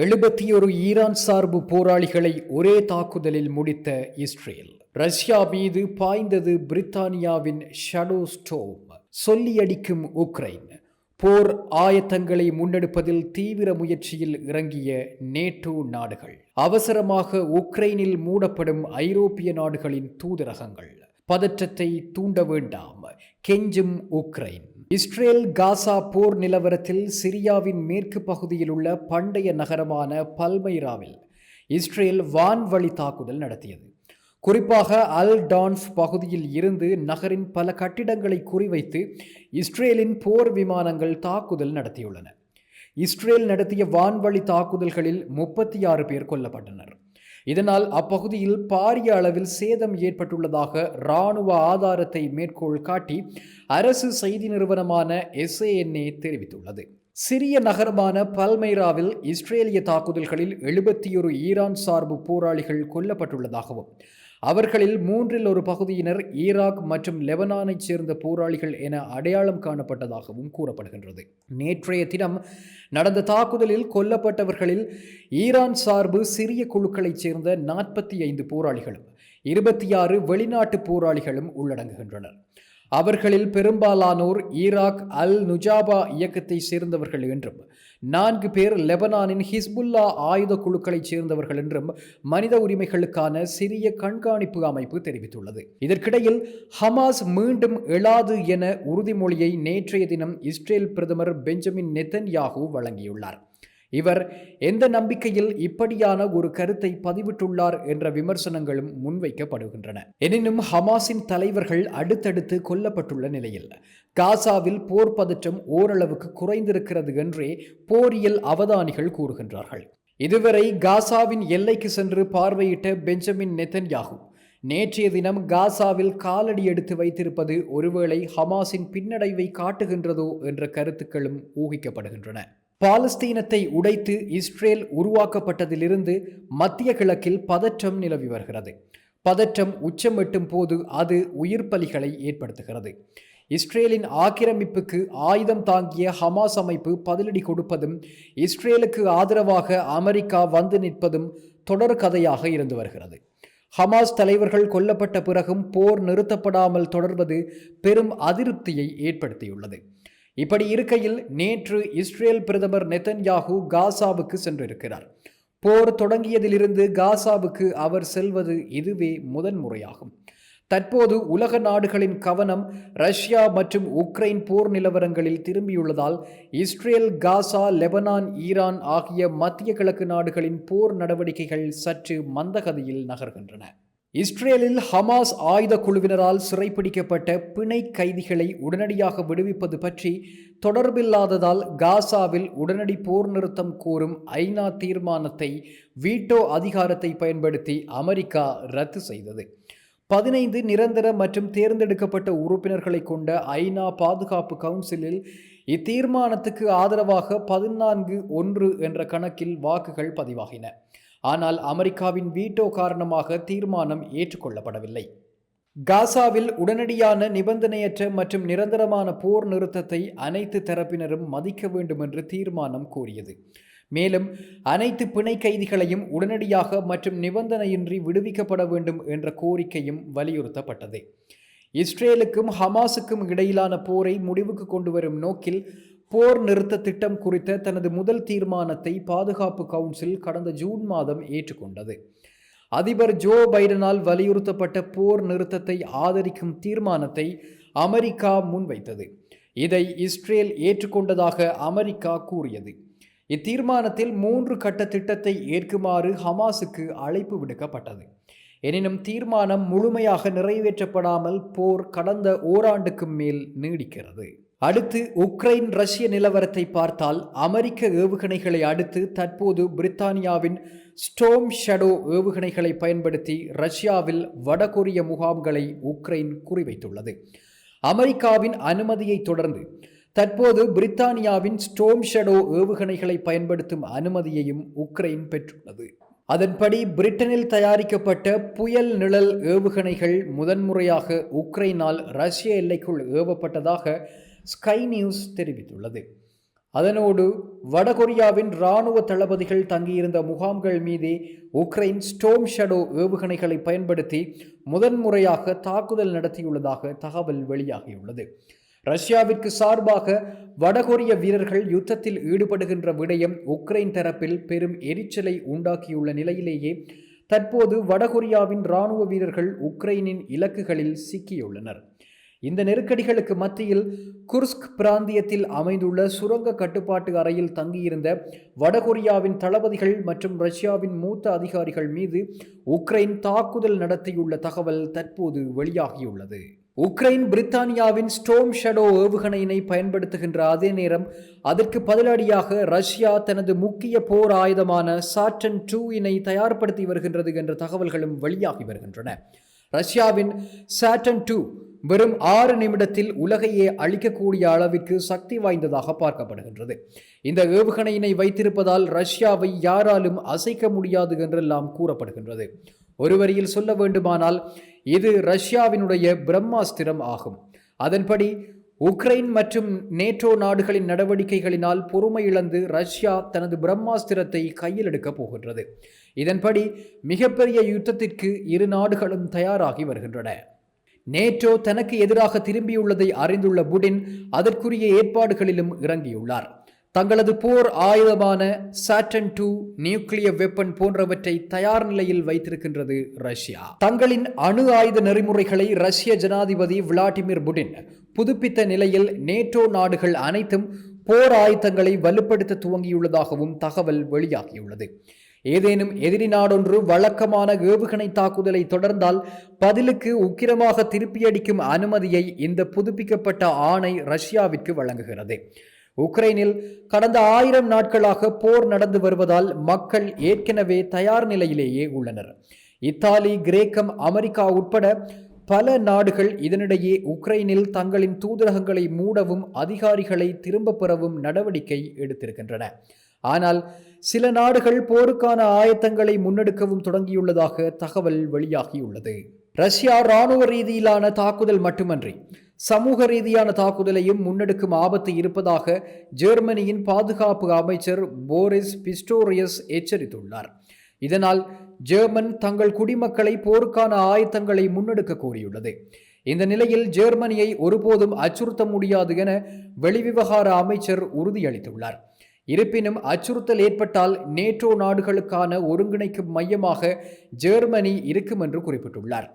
எழுபத்தி ஒரு ஈரான் சார்பு போராளிகளை ஒரே தாக்குதலில் முடித்த இஸ்ரேல். ரஷ்யா மீது பாய்ந்தது பிரித்தானியாவின் ஷடோ ஸ்டோம். சொல்லியடிக்கும் உக்ரைன். போர் ஆயத்தங்களை முன்னெடுப்பதில் தீவிர முயற்சியில் இறங்கிய நேட்டோ நாடுகள். அவசரமாக உக்ரைனில் மூடப்படும் ஐரோப்பிய நாடுகளின் தூதரகங்கள். பதற்றத்தை தூண்ட வேண்டாம். கெஞ்சும் உக்ரைன். இஸ்ரேல் காசா போர் நிலவரத்தில் சிரியாவின் மேற்கு பகுதியில் உள்ள பண்டைய நகரமான பல்மைராவில் இஸ்ரேல் வான்வழி தாக்குதல் நடத்தியது. குறிப்பாக அல் டான்ஸ் பகுதியில் இருந்து நகரின் பல கட்டிடங்களை குறிவைத்து இஸ்ரேலின் போர் விமானங்கள் தாக்குதல் நடத்தியுள்ளன. இஸ்ரேல் நடத்திய வான்வழி தாக்குதல்களில் முப்பத்தி ஆறு பேர் கொல்லப்பட்டனர். இதனால் அப்பகுதியில் பாரிய அளவில் சேதம் ஏற்பட்டுள்ளதாக இராணுவ ஆதாரத்தை மேற்கோள் காட்டி அரசு செய்தி நிறுவனமான எஸ்ஏஎன்ஏ தெரிவித்துள்ளது. சிறிய நகரமான பல்மைராவில் இஸ்ரேலிய தாக்குதல்களில் எழுபத்தி ஒரு ஈரான் சார்பு போராளிகள் கொல்லப்பட்டுள்ளதாகவும் அவர்களில் மூன்றில் ஒரு பகுதியினர் ஈராக் மற்றும் லெபனானைச் சேர்ந்த போராளிகள் என அடையாளம் காணப்பட்டதாகவும் கூறப்படுகின்றது. நேற்றைய தினம் நடந்த தாக்குதலில் கொல்லப்பட்டவர்களில் ஈரான் சார்பு சிறிய குழுக்களைச் சேர்ந்த நாற்பத்தி ஐந்து போராளிகளும் இருபத்தி ஆறு வெளிநாட்டு போராளிகளும் உள்ளடங்குகின்றனர். அவர்களில் பெரும்பாலானோர் ஈராக் அல் நுஜாபா இயக்கத்தை சேர்ந்தவர்கள் என்றும் நான்கு பேர் லெபனானின் ஹிஸ்புல்லா ஆயுத குழுக்களைச் சேர்ந்தவர்கள் என்றும் மனித உரிமைகளுக்கான சிறிய கண்காணிப்பு அமைப்பு தெரிவித்துள்ளது. இதற்கிடையில் ஹமாஸ் மீண்டும் எழாது என உறுதிமொழியை நேற்றைய தினம் இஸ்ரேல் பிரதமர் பெஞ்சமின் நெத்தன்யாகு வழங்கியுள்ளார். இவர் எந்த நம்பிக்கையில் இப்படியான ஒரு கருத்தை பதிவிட்டுள்ளார் என்ற விமர்சனங்களும் முன்வைக்கப்படுகின்றன. எனினும் ஹமாஸின் தலைவர்கள் அடுத்தடுத்து கொல்லப்பட்டுள்ள நிலையில் காசாவில் போர் பதற்றம் ஓரளவுக்கு குறைந்திருக்கிறது என்றே போரியல் அவதானிகள் கூறுகின்றார்கள். இதுவரை காசாவின் எல்லைக்கு சென்று பார்வையிட்ட பெஞ்சமின் நெத்தன்யாகு நேற்றைய தினம் காசாவில் காலடி எடுத்து வைத்திருப்பது ஒருவேளை ஹமாஸின் பின்னடைவை காட்டுகின்றதோ என்ற கருத்துக்களும் ஊகிக்கப்படுகின்றன. பாலஸ்தீனத்தை உடைத்து இஸ்ரேல் உருவாக்கப்பட்டதிலிருந்து மத்திய கிழக்கில் பதற்றம் நிலவி வருகிறது. பதற்றம் உச்சம் எட்டும் போது அது உயிர் பலிகளை ஏற்படுத்துகிறது. இஸ்ரேலின் ஆக்கிரமிப்புக்கு ஆயுதம் தாங்கிய ஹமாஸ் அமைப்பு பதிலடி கொடுப்பதும் இஸ்ரேலுக்கு ஆதரவாக அமெரிக்கா வந்து நிற்பதும் தொடர் கதையாக இருந்து வருகிறது. ஹமாஸ் தலைவர்கள் கொல்லப்பட்ட பிறகும் போர் நிறுத்தப்படாமல் தொடர்வது பெரும் அதிருப்தியை ஏற்படுத்தியுள்ளது. இப்படி இருக்கையில் நேற்று இஸ்ரேல் பிரதமர் நெத்தன்யாகு காசாவுக்கு சென்றிருக்கிறார். போர் தொடங்கியதிலிருந்து காசாவுக்கு அவர் செல்வது இதுவே முதன்முறையாகும். தற்போது உலக நாடுகளின் கவனம் ரஷ்யா மற்றும் உக்ரைன் போர் நிலவரங்களில் திரும்பியுள்ளதால் இஸ்ரேல் காசா லெபனான் ஈரான் ஆகிய மத்திய கிழக்கு நாடுகளின் போர் நடவடிக்கைகள் சற்று மந்தகதியில் நகர்கின்றன. இஸ்ரேலில் ஹமாஸ் ஆயுத குழுவினரால் சிறைப்பிடிக்கப்பட்ட பிணை கைதிகளை உடனடியாக விடுவிப்பது பற்றி தொடர்பில்லாததால் காசாவில் உடனடி போர் நிறுத்தம் கோரும் ஐநா தீர்மானத்தை வீட்டோ அதிகாரத்தை பயன்படுத்தி அமெரிக்கா ரத்து செய்தது. பதினைந்து நிரந்தர மற்றும் தேர்ந்தெடுக்கப்பட்ட உறுப்பினர்களை கொண்ட ஐநா பாதுகாப்பு கவுன்சிலில் இத்தீர்மானத்துக்கு ஆதரவாக பதினான்கு ஒன்று என்ற கணக்கில் வாக்குகள் பதிவாகின. ஆனால் அமெரிக்காவின் வீட்டோ காரணமாக தீர்மானம் ஏற்றுக்கொள்ளப்படவில்லை. காசாவில் உடனடியான நிபந்தனையற்ற மற்றும் நிரந்தரமான போர் நிறுத்தத்தை அனைத்து தரப்பினரும் மதிக்க வேண்டும் என்று தீர்மானம் கூறியது மேலும் அனைத்து பிணை கைதிகளையும் உடனடியாக மற்றும் நிபந்தனையின்றி விடுவிக்கப்பட வேண்டும் என்ற கோரிக்கையும் வலியுறுத்தப்பட்டது. இஸ்ரேலுக்கும் ஹமாஸுக்கும் இடையிலான போரை முடிவுக்கு கொண்டு வரும் நோக்கில் போர் நிறுத்த திட்டம் குறித்த தனது முதல் தீர்மானத்தை பாதுகாப்பு கவுன்சில் கடந்த ஜூன் மாதம் ஏற்றுக்கொண்டது. அதிபர் ஜோ பைடனால் வலியுறுத்தப்பட்ட போர் நிறுத்தத்தை ஆதரிக்கும் தீர்மானத்தை அமெரிக்கா முன்வைத்தது. இதை இஸ்ரேல் ஏற்றுக்கொண்டதாக அமெரிக்கா கூறியது. இத்தீர்மானத்தில் மூன்று கட்ட திட்டத்தை ஏற்குமாறு ஹமாஸுக்கு அழைப்பு விடுக்கப்பட்டது. எனினும் தீர்மானம் முழுமையாக நிறைவேற்றப்படாமல் போர் கடந்த ஓராண்டுக்கு மேல் நீடிக்கிறது. அடுத்து உக்ரைன் ரஷ்ய நிலவரத்தை பார்த்தால் அமெரிக்க ஏவுகணைகளை அடுத்து தற்போது பிரித்தானியாவின் ஸ்டோம் ஷடோ ஏவுகணைகளை பயன்படுத்தி ரஷ்யாவில் வடகொரிய முகாம்களை உக்ரைன் குறிவைத்துள்ளது. அமெரிக்காவின் அனுமதியை தொடர்ந்து தற்போது பிரித்தானியாவின் ஸ்டோம் ஷடோ ஏவுகணைகளை பயன்படுத்தும் அனுமதியையும் உக்ரைன் பெற்றுள்ளது. அதன்படி பிரிட்டனில் தயாரிக்கப்பட்ட புயல் நிழல் ஏவுகணைகள் முதன்முறையாக உக்ரைனால் ரஷ்ய எல்லைக்குள் ஏவப்பட்டதாக ஸ்கை நியூஸ் தெரிவித்துள்ளது. அதனோடு வடகொரியாவின் இராணுவ தளபதிகள் தங்கியிருந்த முகாம்கள் மீதே உக்ரைன் ஸ்டோம் ஷடோ ஏவுகணைகளை பயன்படுத்தி முதன்முறையாக தாக்குதல் நடத்தியுள்ளதாக தகவல் வெளியாகியுள்ளது. ரஷ்யாவிற்கு சார்பாக வடகொரிய வீரர்கள் யுத்தத்தில் ஈடுபடுகின்ற விடயம் உக்ரைன் தரப்பில் பெரும் எரிச்சலை உண்டாக்கியுள்ள நிலையிலேயே தற்போது வடகொரியாவின் இராணுவ வீரர்கள் உக்ரைனின் இலக்குகளில் சிக்கியுள்ளனர். இந்த நெருக்கடிகளுக்கு மத்தியில் குர்ஸ்க் பிராந்தியத்தில் அமைந்துள்ள சுரங்க கட்டுப்பாட்டு அறையில் தங்கியிருந்த வடகொரியாவின் தளபதிகள் மற்றும் ரஷ்யாவின் மூத்த அதிகாரிகள் மீது உக்ரைன் தாக்குதல் நடத்தியுள்ள தகவல் தற்போது வெளியாகியுள்ளது. உக்ரைன் பிரித்தானியாவின் ஸ்டோம் ஷடோ ஏவுகணையினை பயன்படுத்துகின்ற அதே நேரம் அதற்கு பதிலடியாக ரஷ்யா தனது முக்கிய போர் ஆயுதமான சாட்டன் டூ இனை தயார்படுத்தி வருகின்றது என்ற தகவல்களும் வெளியாகி வருகின்றன. ரஷ்யாவின் சாட்டன் டூ வெறும் ஆறு நிமிடத்தில் உலகையே அழிக்கக்கூடிய அளவிற்கு சக்தி வாய்ந்ததாக பார்க்கப்படுகின்றது. இந்த ஏவுகணையினை வைத்திருப்பதால் ரஷ்யாவை யாராலும் அசைக்க முடியாது என்றெல்லாம் கூறப்படுகின்றது. ஒரு வரியில் சொல்ல வேண்டுமானால் இது ரஷ்யாவினுடைய பிரம்மாஸ்திரம் ஆகும். அதன்படி உக்ரைன் மற்றும் நேட்டோ நாடுகளின் நடவடிக்கைகளினால் பொறுமை இழந்து ரஷ்யா தனது பிரம்மாஸ்திரத்தை கையில் எடுக்கப் போகின்றது. இதன்படி மிகப்பெரிய யுத்தத்திற்கு இரு நாடுகளும் தயாராகி வருகின்றன. நேட்டோ தனக்கு எதிராக திரும்பியுள்ளதை அறிந்துள்ள புடின் அதற்குரிய ஏற்பாடுகளிலும் இறங்கியுள்ளார். தங்களது போர் ஆயுதமான சாட்டன் டூ நியூக்ளியர் வெப்பன் போன்றவற்றை தயார் நிலையில் வைத்திருக்கின்றது ரஷ்யா. தங்களின் அணு ஆயுத நெறிமுறைகளை ரஷ்ய ஜனாதிபதி விளாடிமிர் புடின் புதுப்பித்த நிலையில் நேட்டோ நாடுகள் அனைத்தும் போர் ஆயுதங்களை வலுப்படுத்த துவங்கியுள்ளதாகவும் தகவல் வெளியாகியுள்ளது. ஏதேனும் எதிரி நாடொன்று வழக்கமான ஏவுகணை தாக்குதலை தொடர்ந்தால் பதிலுக்கு உக்கிரமாக திருப்பியடிக்கும் அனுமதியை இந்த புதுப்பிக்கப்பட்ட ஆணை ரஷ்யாவிற்கு வழங்குகிறது. உக்ரைனில் கடந்த ஆயிரம் நாட்களாக போர் நடந்து வருவதால் மக்கள் ஏற்கனவே தயார் நிலையிலேயே உள்ளனர். இத்தாலி கிரேக்கம் அமெரிக்கா உட்பட பல நாடுகள் இதனிடையே உக்ரைனில் தங்களின் தூதரகங்களை மூடவும் அதிகாரிகளை திரும்பப் பெறவும் நடவடிக்கை எடுத்திருக்கின்றன. ஆனால் சில நாடுகள் போருக்கான ஆயத்தங்களை முன்னெடுக்கவும் தொடங்கியுள்ளதாக தகவல் வெளியாகியுள்ளது. ரஷ்யா இராணுவ ரீதியிலான தாக்குதல் மட்டுமன்றி சமூக ரீதியான தாக்குதலையும் முன்னெடுக்கும் ஆபத்து இருப்பதாக ஜெர்மனியின் பாதுகாப்பு அமைச்சர் போரிஸ் பிஸ்டோரியஸ் எச்சரித்துள்ளார். இதனால் ஜெர்மன் தங்கள் குடிமக்களை போருக்கான ஆயத்தங்களை முன்னெடுக்க கோரியுள்ளது. இந்த நிலையில் ஜெர்மனியை ஒருபோதும் அச்சுறுத்த முடியாது என வெளிவிவகார அமைச்சர் உறுதியளித்துள்ளார். இருப்பினும் அச்சுறுத்தல் ஏற்பட்டால் நேட்டோ நாடுகளுக்கான ஒருங்கிணைக்கும் மையமாக ஜெர்மனி இருக்கும் என்று குறிப்பிட்டுள்ளார்.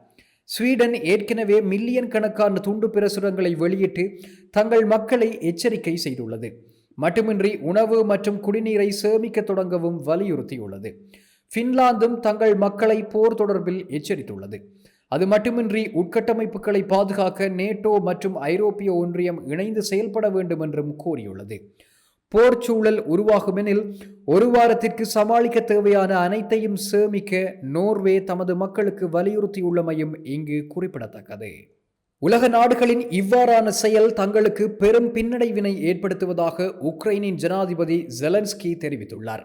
ஸ்வீடன் ஏற்கனவே மில்லியன் கணக்கான துண்டு பிரசுரங்களை வெளியிட்டு தங்கள் மக்களை எச்சரிக்கை செய்துள்ளது. மட்டுமின்றி உணவு மற்றும் குடிநீரை சேமிக்க தொடங்கவும் வலியுறுத்தியுள்ளது. பின்லாந்தும் தங்கள் மக்களை போர் தொடர்பில் எச்சரித்துள்ளது. அது மட்டுமின்றி உட்கட்டமைப்புகளை பாதுகாக்க நேட்டோ மற்றும் ஐரோப்பிய ஒன்றியம் இணைந்து செயல்பட வேண்டும் என்றும் கூறியுள்ளது. போர் சூழல் உருவாகுமெனில் ஒரு வாரத்திற்கு சமாளிக்க தேவையான அனைத்தையும் சேமிக்க நோர்வே தமது மக்களுக்கு வலியுறுத்தியுள்ளமையும் இங்கு குறிப்பிடத்தக்கது. உலக நாடுகளின் இவ்வாறான செயல் தங்களுக்கு பெரும் பின்னடைவினை ஏற்படுத்துவதாக உக்ரைனின் ஜனாதிபதி ஜெலன்ஸ்கி தெரிவித்துள்ளார்.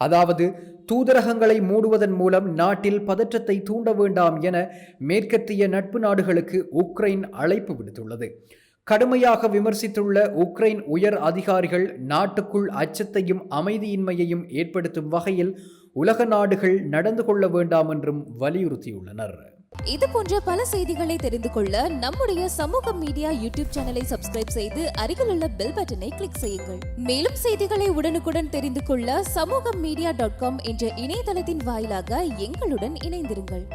அதாவது தூதரகங்களை மூடுவதன் மூலம் நாட்டில் பதற்றத்தை தூண்ட வேண்டாம் என மேற்கத்திய நட்பு நாடுகளுக்கு உக்ரைன் அழைப்பு விடுத்துள்ளது. கடுமையாக விமர்சித்துள்ள உக்ரைன் உயர் அதிகாரிகள் நாட்டுக்குள் அச்சத்தையும் அமைதியின்மையையும் ஏற்படுத்தும் வகையில் உலக நாடுகள் நடந்து கொள்ள வேண்டாம் என்றும் வலியுறுத்தியுள்ளனர். இது போன்ற பல செய்திகளை தெரிந்து கொள்ள நம்முடைய சமூக மீடியா யூடியூப் சேனலை சப்ஸ்கிரைப் செய்து அருகில் உள்ள பெல் பட்டனை கிளிக் செய்யுங்கள். மேலும் செய்திகளை உடனுக்குடன் தெரிந்து கொள்ள சமூக மீடியா டாட் காம் என்ற இணையதளத்தின் வாயிலாக எங்களுடன் இணைந்திருங்கள்.